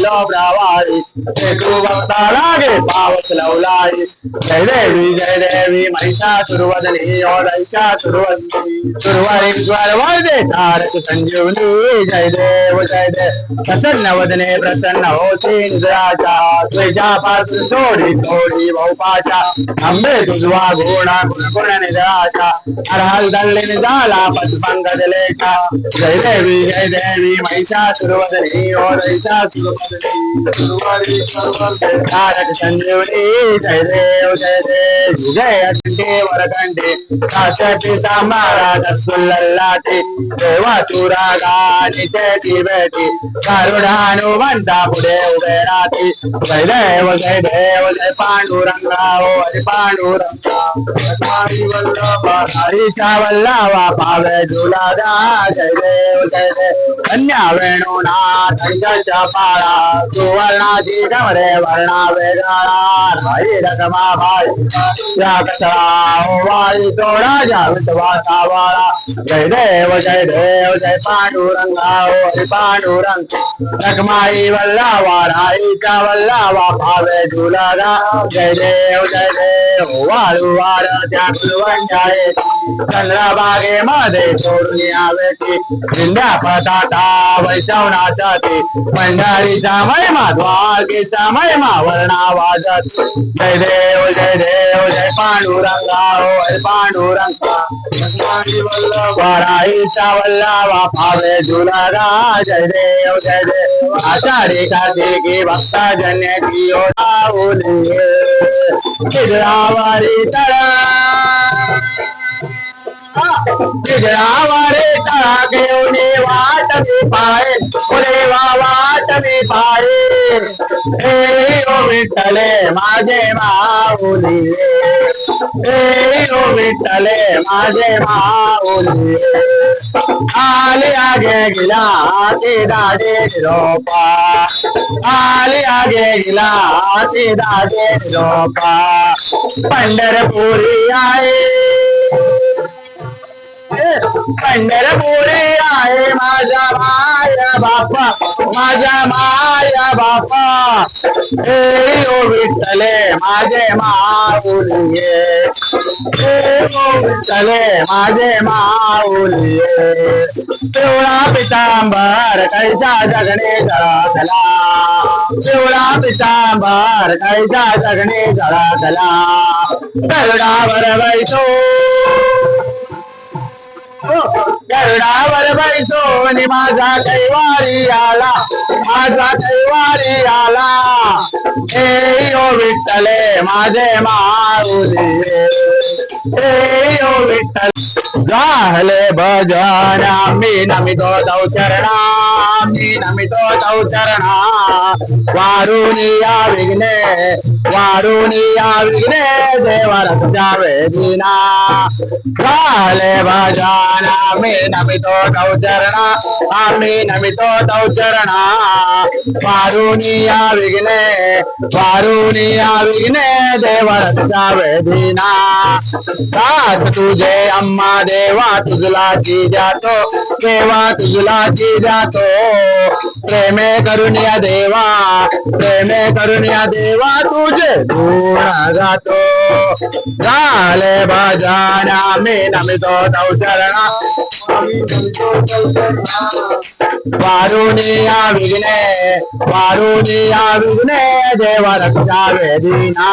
लो जय देव प्रसन्न वदने प्रसन्न होती निद्राचा त्वेषा पात्र थोडी थोडी बहुपाशा अंबे तुझवा गुण गुण गुण निद्राचा हर दल्ली निजाला पद्मंगद लेखा जय देवी जय देवी ओदैषासुरवदनी सुरवरेश्वर वरदे तारक संजीवनी जय देव जय देव जय अखंडे वरखंडे काशटी महाराज सुल्लल्लाटी देवा तुरागा नित्याची बेटी करुणानुबंधा पुढे उभे राहते जय देव जय देव जय पांडुरंगा ओ हरी पांडुरंगा हरी पाळा सुवर्णाची गमरे वर्णा वेगळा हरी रकमा भाई या कचरा ओ वारी तो राजा विठवाचा वाळा जय देव जय देव, जय पांडुरंगा ओ हरी पांडुरंग। रकमाई वल्लावा राईचा वल्लावा भावे झुलागा जय देव जय देव वाळू वार त्या कुलवंजाये चंद्रबागे मध्ये सोडून यावेची जिंद्या पताता वैष्णवनाचा ते मंडळीचा महिमा द्वारकेचा महिमा वर्णा वाजत जय देव जय देव जय पांडुरंगा ओ हरी पांडुरंगा वाराईचा वल्लावा भावे झुलागा जय देव जय देव आचार्य आषाढी कार्तिकी भक्ता जन्यती ओढावली चित्रावारी तळा चित्रावारी तळा घेऊन वाट मी पाय पुढे वा वाट मी पाय हे ओ विठ्ठले माझे माऊली। हे ओ विठ्ठले माझे माऊली। आले आगे गिला ते दादे रोपा। आले आगे गिला ते दादे रोपा। पंढरपुरी आहे माझ्या माझा माया बापा माझा माया बापा. हे ओ विठ्ठले माझे माऊलिये. हे ओ विठ्ठले माझे माऊलिये. पिवळा पितांबर कैसा जगणे जळातला. पिवळा पितांबर कैसा जगणे जळातला. गरुडावर बैसो. गरुडावर बैसो नि माझा कैवारी आला माझा कैवारी आला हे ओ विठ्ठले माझे माऊली झाले भजन मी नमितो तौ चरणा मी नमितो तौ चरणा। वारुणी या विघ्ने वारुणी या विघ्ने देवर जावे दिना भजन मी नमितो तौ चरणा आम्ही नमितो चरणा। वारुणी या विघ्ने वारुणी विघ्ने देवर जावे दिना दास तुझे अम्मा, देवा तुझला की जातो, देवा तुझला की जातो। प्रेमे करुणिया देवा प्रेमे करुणिया देवा तुझे गुण गातो. झाले भजन मी नमितो तौ चरणा वारुणिया विघ्ने वारुणिया विघ्ने देवा रक्षा वेदिना.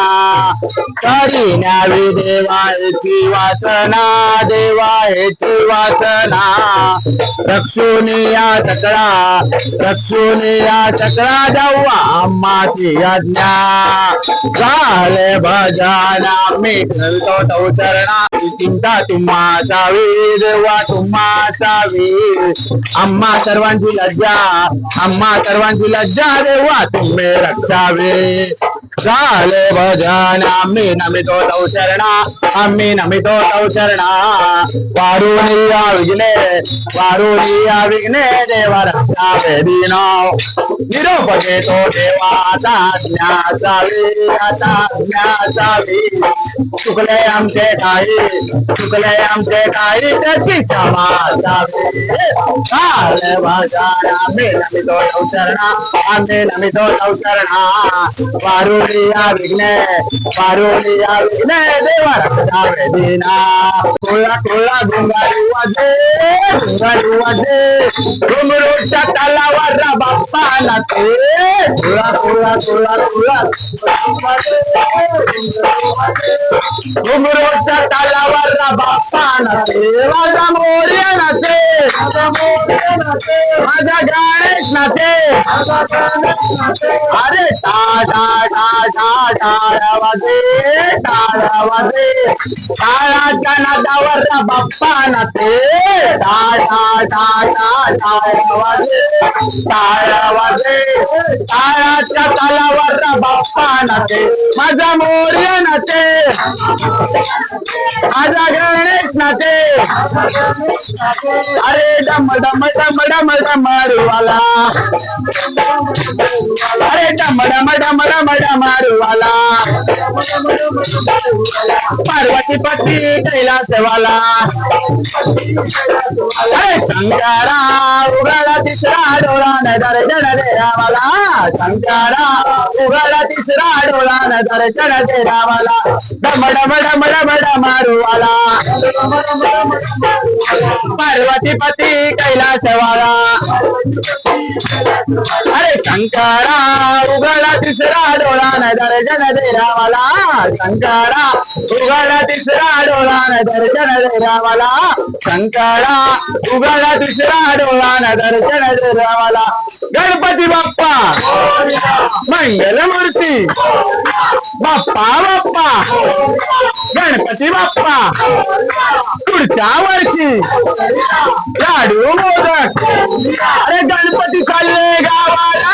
तरी न्यावी देवाची वासना देवाची वासना. रक्षुनिया चक्रा रक्षुनिया चक्रा जाऊआ अम्माची आज्ञा। झाले मी करतो तौ चरणा चिंता तुम्हा असावी देवा तुम्हा असावी अम्मा सर्वांची लज्जा, अम्मा सर्वांची लज्जा देवा तुम्ही रक्षावे झाले भजन आम्ही नमितो तौ चरणा आम्ही नमितो तौ चरणा वारुणी या विघ्ने वारुणी या विघ्ने देवा रक्षा वेदीन निरोप घेतो देवाचा ज्ञासावी आता ज्ञासावी चुकले आमचे काही चुकले आमचे काही त्याची क्षमा असावी झाले भजन आम्ही नमितो डावे देना कोळा कोळा घोंगारी वाजे घोंगारी वाजे घुमरोच्या तलावारा बाप्पा अरे टाळा ना बाप्पा काळाच्या तालावर ना बाप्पा माझा मोर्य नाते माझा गणेश नाते अरे डम डम डम डम डम अरे डम डम डम डम डमरुवाला पार्वती पती कैलासवाला अरे शंकरा उगाला तिसरा डोळा न दर्शन दे रामाला. शंकरा उगाला तिसरा डोळा न दर्शन दे रामाला. डम डम डम डम डमरुवाला पार्वती पती कैलासवाला अरे शंकरा उगाला तिसरा डोळा दर्शन दे रामाला शंकरा उघडा तिसरा डोळा दर्शन दे रामाला शंकरा उघडा तिसरा डोळा दर्शन दे रामाला गणपती बाप्पा मंगलमूर्ती बाप्पा बाप्पा गणपती बाप्पा पुढच्या वर्षी लाडू मोदक अरे गणपती चालले गावाला